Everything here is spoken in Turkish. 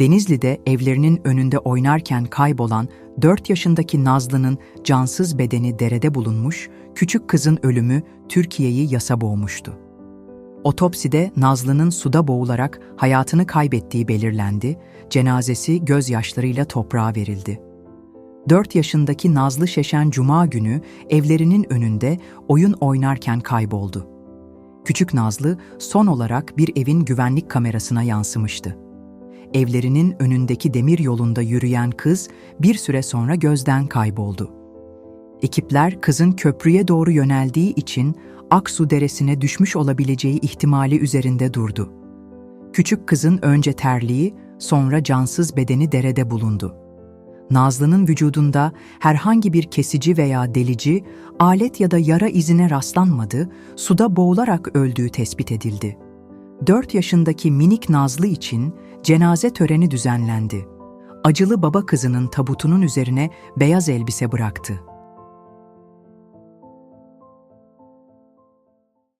Denizli'de evlerinin önünde oynarken kaybolan 4 yaşındaki Nazlı'nın cansız bedeni derede bulunmuş, küçük kızın ölümü Türkiye'yi yasa boğmuştu. Otopside Nazlı'nın suda boğularak hayatını kaybettiği belirlendi, cenazesi gözyaşlarıyla toprağa verildi. 4 yaşındaki Nazlı Şeşen Cuma günü evlerinin önünde oyun oynarken kayboldu. Küçük Nazlı son olarak bir evin güvenlik kamerasına yansımıştı. Evlerinin önündeki demir yolunda yürüyen kız bir süre sonra gözden kayboldu. Ekipler kızın köprüye doğru yöneldiği için Aksu Deresi'ne düşmüş olabileceği ihtimali üzerinde durdu. Küçük kızın önce terliği, sonra cansız bedeni derede bulundu. Nazlı'nın vücudunda herhangi bir kesici veya delici, alet ya da yara izine rastlanmadı, suda boğularak öldüğü tespit edildi. 4 yaşındaki minik Nazlı için cenaze töreni düzenlendi. Acılı baba kızının tabutunun üzerine beyaz elbise bıraktı.